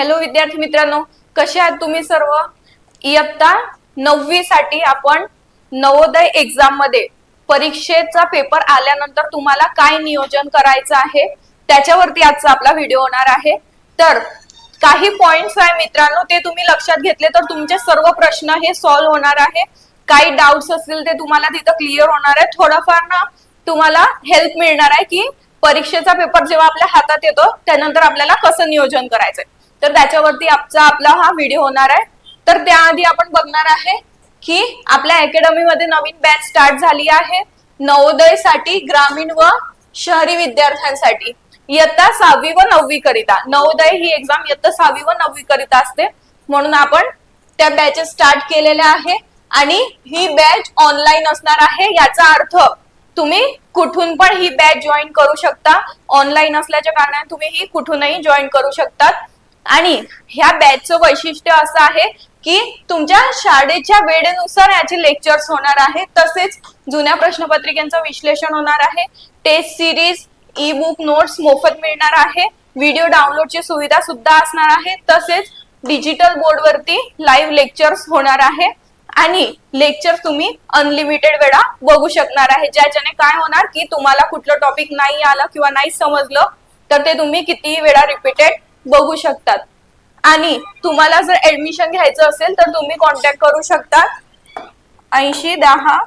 Hello विद्यार्थी मित्रांनो. कसे आहात तुम्ही सर्व? इयत्ता नववी साठी आपण नवोदय एक्झाममध्ये परीक्षेचा पेपर आल्यानंतर तुम्हाला काय नियोजन करायचं आहे? त्याच्यावरती आजचा आपला व्हिडिओ होणार आहे. तर काही पॉइंट्स आहे मित्रांनो ते तुम्ही लक्षात घेतले तर तुमचे सर्व प्रश्न हे सॉल्व्ह होणार आहे. काही डाऊट्स असतील ते तुम्हाला तिथं क्लिअर होणार आहे. थोडंफार ना तुम्हाला हेल्प मिळणार आहे की परीक्षेचा पेपर जेव्हा आपल्या हातात येतो त्यानंतर आपल्याला कसं नियोजन करायचंय. तर त्याच्यावरती आपचा आपला हा व्हिडिओ होणार आहे. तर त्याआधी आपण बघणार आहे की आपल्या अकॅडमीमध्ये नवीन बॅच स्टार्ट झाली आहे. नवोदयसाठी ग्रामीण व शहरी विद्यार्थ्यांसाठी. इयत्ता सहावी व नववी करिता. नवोदय ही एक्झाम इयत्ता सहावी व नववी करिता असते. म्हणून आपण त्या बॅचेस स्टार्ट केलेल्या आहे. आणि ही बॅच ऑनलाईन असणार आहे. याचा अर्थ तुम्ही कुठून पण ही बॅच जॉईन करू शकता. ऑनलाईन असल्याच्या कारणाने तुम्ही ही कुठूनही जॉईन करू शकतात. आणि ह्या बॅचचं वैशिष्ट्य असं आहे की तुमच्या शाळेच्या वेळेनुसार याचे लेक्चर्स होणार आहे. तसेच जुन्या प्रश्नपत्रिकेचं विश्लेषण होणार आहे. Test series E book notes मोफत मिळणार आहे. व्हिडिओ डाउनलोडची सुविधा सुद्धा असणार आहे. तसेच डिजिटल बोर्डवरती लाईव्ह लेक्चर्स होणार आहे. आणि लेक्चर तुम्ही अनलिमिटेड वेळा बघू शकणार आहे. ज्याच्याने काय होणार की तुम्हाला कुठलं टॉपिक नाही आलं किंवा नाही समजलं तर ते तुम्ही कितीही वेळा रिपीटेड बघू शकतात. आणि तुम्हाला जर ऍडमिशन घ्यायचं असेल तर तुम्ही कॉन्टॅक्ट करू शकता. ऐंशी दहा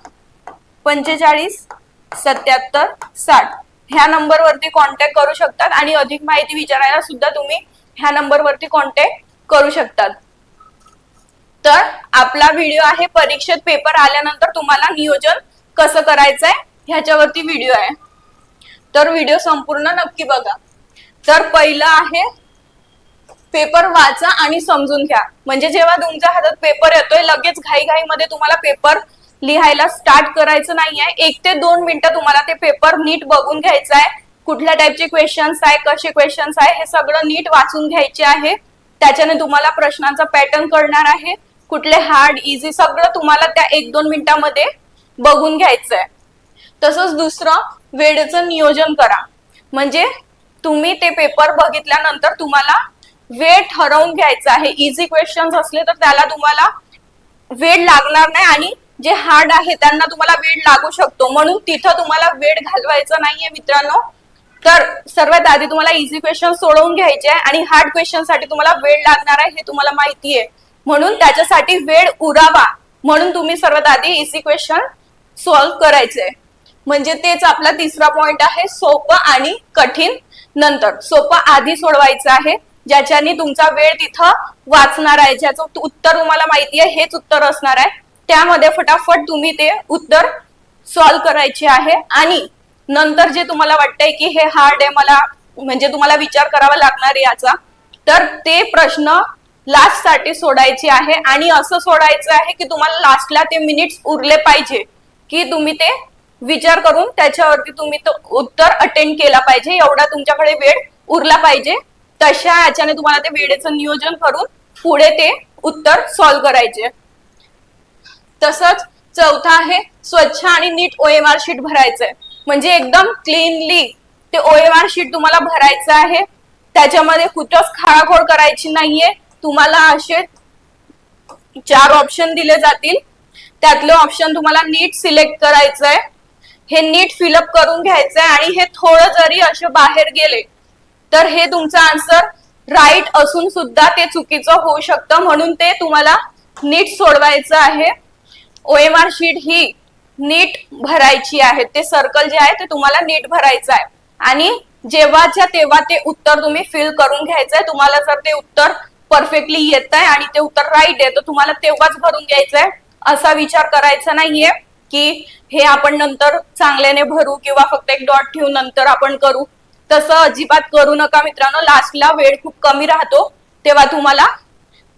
पंचेचाळीस सत्याहत्तर साठ. ह्या नंबरवरती कॉन्टॅक्ट करू शकतात आणि अधिक माहिती विचारायला सुद्धा तुम्ही ह्या नंबरवरती कॉन्टॅक्ट करू शकतात. तर आपला व्हिडिओ आहे परीक्षेत पेपर आल्यानंतर तुम्हाला नियोजन कसं करायचंय ह्याच्यावरती व्हिडिओ आहे. तर व्हिडिओ संपूर्ण नक्की बघा. तर पहिलं आहे पेपर वाचा आणि समजून घ्या. म्हणजे जेव्हा तुमच्या हातात पेपर येतोय लगेच घाईघाईमध्ये तुम्हाला पेपर लिहायला स्टार्ट करायचं नाहीये. एक ते दोन मिनिटं तुम्हाला ते पेपर नीट बघून घ्यायचं आहे. कुठल्या टाईपचे क्वेश्चन्स आहे कसे क्वेश्चन्स आहे हे सगळं नीट वाचून घ्यायचे आहे. त्याच्याने तुम्हाला प्रश्नांचा पॅटर्न कळणार आहे. कुठले हार्ड इझी सगळं तुम्हाला त्या एक दोन मिनिटामध्ये बघून घ्यायचं आहे तसंच दुसरं वेळेचं नियोजन करा. म्हणजे तुम्ही ते पेपर बघितल्यानंतर तुम्हाला वेळ ठरवून घ्यायचा आहे. इझी क्वेश्चन्स असले तर त्याला तुम्हाला वेळ लागणार नाही आणि जे हार्ड आहे त्यांना तुम्हाला वेळ लागू शकतो. म्हणून तिथं तुम्हाला वेळ घालवायचा नाहीये मित्रांनो. तर सर्वात आधी तुम्हाला इझी क्वेश्चन सोडवून घ्यायचे आहे आणि हार्ड क्वेश्चनसाठी तुम्हाला वेळ लागणार आहे हे तुम्हाला माहिती आहे. म्हणून त्याच्यासाठी वेळ उरावा. म्हणून तुम्ही सर्वात आधी इझी क्वेश्चन सॉल्व्ह करायचे. म्हणजे तेच आपला तिसरा पॉइंट आहे सोपं आणि कठीण नंतर. सोपं आधी सोडवायचं आहे. ज्याच्याने तुमचा वेळ तिथं वाचणार आहे ज्याचं उत्तर तुम्हाला माहिती आहे हेच उत्तर असणार आहे. त्यामध्ये फटाफट तुम्ही ते उत्तर सॉल्व्ह करायचे आहे. आणि नंतर जे तुम्हाला वाटतंय की हे हार्ड आहे मला म्हणजे तुम्हाला विचार करावा लागणार आहे याचा तर ते प्रश्न लास्टसाठी सोडायचे आहे. आणि असं सोडायचं आहे की तुम्हाला लास्टला ते मिनिट्स उरले पाहिजे की तुम्ही ते विचार करून त्याच्यावरती तुम्ही तो उत्तर अटेंड केला पाहिजे. एवढा तुमच्याकडे वेळ उरला पाहिजे. तशा याच्याने तुम्हाला ते वेळेचं नियोजन करून पुढे ते उत्तर सॉल्व्ह करायचे. तसंच चौथा आहे स्वच्छ आणि नीट ओएमआर शीट भरायचंय. म्हणजे एकदम क्लीनली ते ओएमआर शीट तुम्हाला भरायचं आहे. त्याच्यामध्ये कुठंच खाळाखोळ करायची नाहीये. तुम्हाला असे चार ऑप्शन दिले जातील. त्यातले ऑप्शन तुम्हाला नीट सिलेक्ट करायचंय. हे नीट फिलअप करून घ्यायचंय आणि हे थोडं जरी असे बाहेर गेले तर हे तुमचं आन्सर राईट असून सुद्धा ते चुकीचं होऊ शकतं म्हणून ते तुम्हाला नीट सोडवायचं आहे. ओएमआर शीट ही नीट भरायची आहे. ते सर्कल जे आहे ते तुम्हाला नीट भरायचं आहे. आणि जेव्हाच्या तेव्हा ते उत्तर तुम्ही फिल करून घ्यायचंय तुम्हाला जर ते उत्तर परफेक्टली येत आहे आणि ते उत्तर राईट आहे तर तुम्हाला तेव्हाच भरून घ्यायचं आहे. असा विचार करायचा नाहीये की हे आपण नंतर चांगल्याने भरू किंवा फक्त एक डॉट ठेवून नंतर आपण करू. तसं अजिबात करू नका मित्रांनो. लास्टला वेळ खूप कमी राहतो. तेव्हा तुम्हाला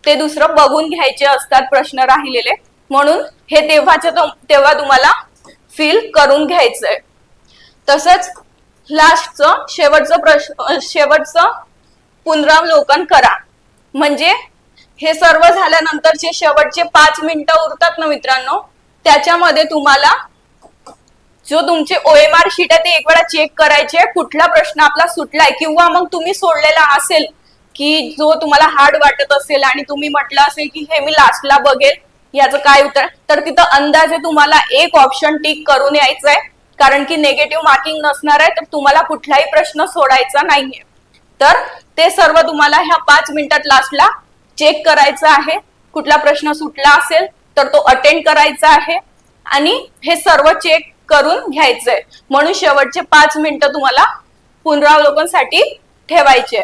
ते दुसरं बघून घ्यायचे असतात प्रश्न राहिलेले. म्हणून हे तेव्हाच्या तेव्हा तुम्हाला फील करून घ्यायचंय. तसंच लास्टचं शेवटचं प्रश्न शेवटचं पुनरावलोकन करा. म्हणजे हे सर्व झाल्यानंतरचे शेवटचे पाच मिनिटं उरतात ना मित्रांनो? त्याच्यामध्ये तुम्हाला जो तुमची ओएमआर शीट आहे ते एक वेळा चेक करायची. आहे कुठला प्रश्न आपला सुटलाय किंवा मग तुम्ही सोडलेला असेल की जो तुम्हाला हार्ड वाटत असेल आणि तुम्ही म्हटलं असेल की हे मी लास्टला बघेल याचं काय उत्तर? तर तिथं अंदाजे तुम्हाला एक ऑप्शन टिक करून यायचं आहे कारण की नेगेटिव्ह मार्किंग नसणार आहे तर तुम्हाला कुठलाही प्रश्न सोडायचा नाहीये. तर ते सर्व तुम्हाला ह्या पाच मिनिटात लास्टला चेक करायचं आहे. कुठला प्रश्न सुटला असेल तर तो अटेंड करायचा आहे. आणि हे सर्व चेक करून घ्यायचंय. म्हणून शेवटचे पाच मिनिटं तुम्हाला पुनरावलोकनसाठी ठेवायचे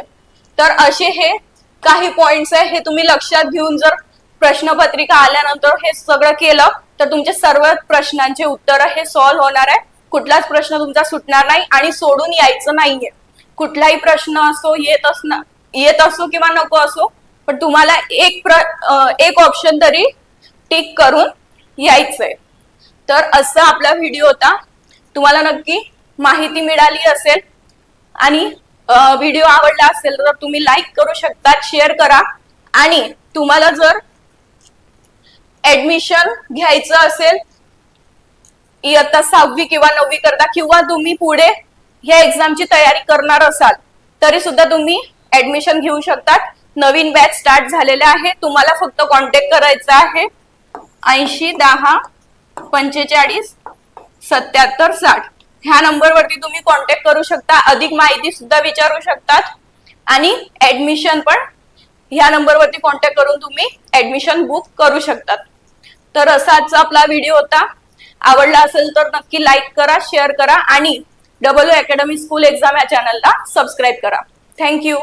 तर असे हे काही पॉइंट्स आहे हे तुम्ही लक्षात घेऊन जर प्रश्नपत्रिका आल्यानंतर हे सगळं केलं तर तुमचे सर्व प्रश्नांचे उत्तर हे सॉल्व्ह होणार आहे. कुठलाच प्रश्न तुमचा सुटणार नाही आणि सोडून यायचं नाहीये. कुठलाही प्रश्न असो येत असणार येत असो किंवा नको असो पण तुम्हाला एक प्र एक ऑप्शन तरी टिक करून यायचंय. तर असा आपला व्हिडिओ होता. तुम्हाला नक्की माहिती मिळाली असेल आणि व्हिडिओ आवडला असेल तर तुम्ही लाईक करू शकता शेअर करा. आणि तुम्हाला जर ऍडमिशन घ्यायचं असेल इयत्ता सहावी किंवा नववी करता किंवा तुम्ही पुढे ह्या एक्झामची तयारी करणार असाल तरी सुद्धा तुम्ही ऍडमिशन घेऊ शकतात. नवीन बॅच स्टार्ट झालेले आहे तुम्हाला फक्त कॉन्टॅक्ट करायचा आहे. ऐंशी दहा पंचेचाळीस सत्याहत्तर साठ. ह्या नंबरवरती तुम्ही कॉन्टॅक्ट करू शकता. अधिक माहिती सुद्धा विचारू शकतात. आणि ऍडमिशन पण ह्या नंबरवरती कॉन्टॅक्ट करून तुम्ही ऍडमिशन बुक करू शकतात. तर असा आजचा आपला व्हिडिओ होता. आवडला असेल तर नक्की लाईक करा शेअर करा आणि डबल अकॅडमी स्कूल एक्झाम या चॅनलला सबस्क्राईब करा. थँक्यू